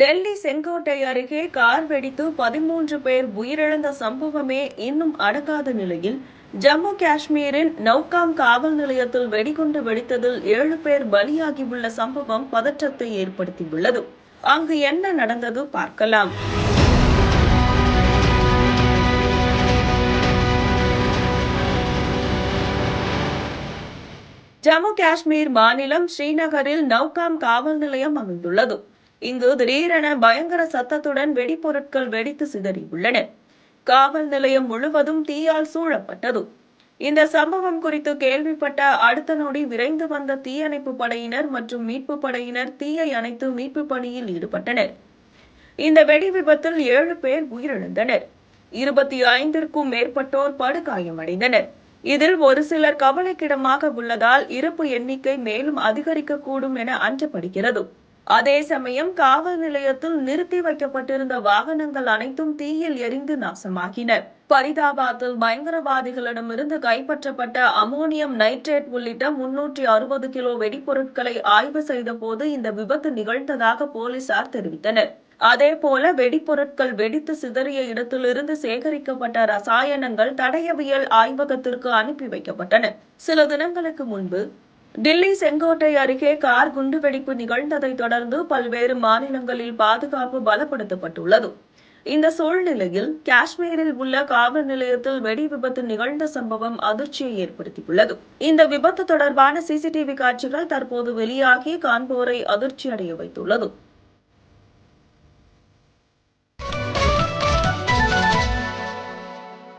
டெல்லி செங்கோட்டை அருகே கார் வெடித்து பதிமூன்று பேர் உயிரிழந்த சம்பவமே இன்னும் அடங்காத நிலையில் ஜம்மு காஷ்மீரின் நௌகாம் காவல் நிலையத்தில் வெடிகுண்டு வெடித்ததில் ஏழு பேர் பலியாகியுள்ள சம்பவம் பதற்றத்தை ஏற்படுத்தியுள்ளது. அங்கு என்ன நடந்தது பார்க்கலாம். ஜம்மு காஷ்மீர் மாநிலம் ஸ்ரீநகரில் நௌகாம் காவல் நிலையம் அமைந்துள்ளது. இங்கு திடீரென பயங்கர சத்தத்துடன் வெடிபொருட்கள் வெடித்து சிதறியுள்ளன. காவல் நிலையம் முழுவதும் தீயால் சூழப்பட்டது. இந்த சம்பவம் குறித்து கேள்விப்பட்ட அடுத்த நொடி விரைந்து வந்த தீயணைப்பு படையினர் மற்றும் மீட்பு படையினர் தீயை அணைத்து மீட்பு பணியில் ஈடுபட்டனர். இந்த வெடி விபத்தில் ஏழு பேர் உயிரிழந்தனர். இருபத்தி ஐந்திற்கும் மேற்பட்டோர் படுகாயமடைந்தனர். இதில் ஒரு சிலர் கவலைக்கிடமாக உள்ளதால் இறப்பு எண்ணிக்கை மேலும் அதிகரிக்கக்கூடும் என அஞ்சப்படுகிறது. அதே சமயம் காவல் நிலையத்தில் நிறுத்தி வைக்கப்பட்டிருந்த வாகனங்கள் அனைத்தும் தீயில் எரிந்து நாசமாகின. பரிதாபாத்தில் பயங்கரவாதிகளிடமிருந்து கைப்பற்றப்பட்ட அமோனியம் நைட்ரேட் உள்ளிட்ட முன்னூற்றி அறுபது கிலோ வெடிபொருட்களை ஆய்வு செய்த போது இந்த விபத்து நிகழ்ந்ததாக போலீசார் தெரிவித்தனர். அதே போல வெடிபொருட்கள் வெடித்து சிதறிய இடத்திலிருந்து சேகரிக்கப்பட்ட ரசாயனங்கள் தடயவியல் ஆய்வகத்திற்கு அனுப்பி வைக்கப்பட்டன. சில தினங்களுக்கு முன்பு டில்லி செங்கோட்டை அருகே கார் குண்டுவெடிப்பு நிகழ்ந்ததை தொடர்ந்து பல்வேறு மாநிலங்களில் பாதுகாப்பு பலப்படுத்தப்பட்டுள்ளது. இந்த சூழ்நிலையில் காஷ்மீரில் உள்ள காவல் நிலையத்தில் வெடி விபத்து நிகழ்ந்த சம்பவம் அதிர்ச்சியை ஏற்படுத்தியுள்ளது. இந்த விபத்து தொடர்பான சிசிடிவி காட்சிகள் தற்போது வெளியாகி காண்போரை அதிர்ச்சி அடைய வைத்துள்ளது.